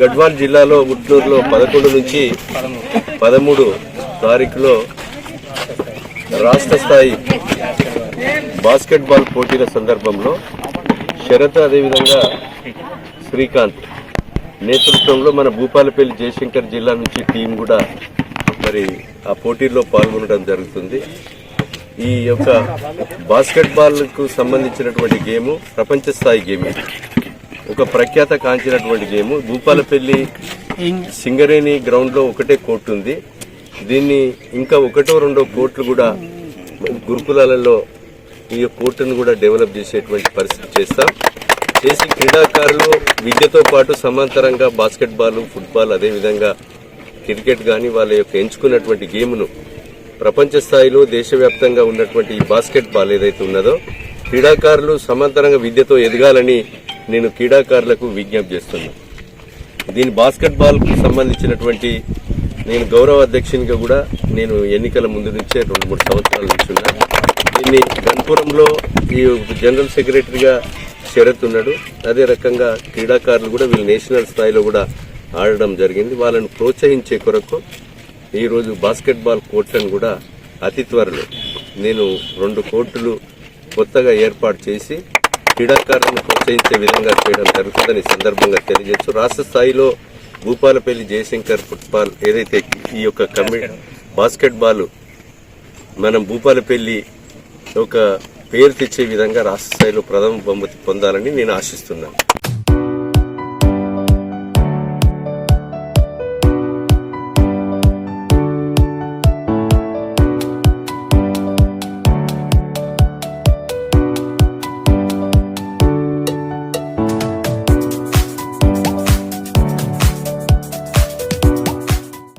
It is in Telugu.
గడ్వాల్ జిల్లాలో గుంటూరులో పదకొండు నుంచి పదమూడు తారీఖులో రాష్ట్ర స్థాయి బాస్కెట్బాల్ పోటీల సందర్భంలో శరత్ అదేవిధంగా శ్రీకాంత్ నేతృత్వంలో మన భూపాలపల్లి జయశంకర్ జిల్లా నుంచి టీం కూడా మరి ఆ పోటీల్లో పాల్గొనడం జరుగుతుంది. ఈ యొక్క బాస్కెట్బాల్కు సంబంధించినటువంటి గేమ్ ప్రపంచ స్థాయి గేమ్. ఒక ప్రఖ్యాత కాంచినటువంటి గేమ్. భూపాలపల్లి సింగరేణి గ్రౌండ్లో ఒకటే కోర్టు ఉంది దీన్ని ఇంకా ఒకటో రెండో కోర్టులు కూడా గురుకులాలలో ఈ కోర్టును కూడా డెవలప్ చేసేటువంటి పరిస్థితి చేస్తాం. చేసి క్రీడాకారులు విద్యతో పాటు సమాంతరంగా బాస్కెట్బాల్ ఫుట్బాల్ అదేవిధంగా క్రికెట్ కానీ వాళ్ళ యొక్క ఎంచుకున్నటువంటి గేమ్ను ప్రపంచ స్థాయిలో దేశవ్యాప్తంగా ఉన్నటువంటి ఈ బాస్కెట్బాల్ ఏదైతే ఉన్నదో క్రీడాకారులు సమాంతరంగా విద్యతో ఎదగాలని నేను క్రీడాకారులకు విజ్ఞప్తి చేస్తున్నాను దీని బాస్కెట్బాల్కు సంబంధించినటువంటి నేను గౌరవ అధ్యక్షునిగా కూడా నేను ఎన్నికల ముందు నుంచే రెండు మూడు సంవత్సరాల నుంచి ఉన్నా. దీన్ని గన్పురంలో ఈ జనరల్ సెక్రటరీగా శరత్ ఉన్నాడు. అదే రకంగా క్రీడాకారులు కూడా వీళ్ళు నేషనల్ స్థాయిలో కూడా ఆడడం జరిగింది. వాళ్ళను ప్రోత్సహించే కొరకు ఈరోజు బాస్కెట్బాల్ కోర్టులను కూడా అతి త్వరలో నేను రెండు కోర్టులు కొత్తగా ఏర్పాటు చేసి క్రీడాకారులను ప్రోత్సహించే విధంగా చేయడం జరుగుతుందని సందర్భంగా తెలియజేస్తూ రాష్ట్ర స్థాయిలో భూపాలపల్లి జయశంకర్ ఫుట్బాల్ ఏదైతే ఈ యొక్క కమి బాస్కెట్బాల్ మనం భూపాలపల్లి ఒక పేరు తెచ్చే విధంగా రాష్ట్ర స్థాయిలో ప్రథమ బహుమతి పొందాలని నేను ఆశిస్తున్నాను.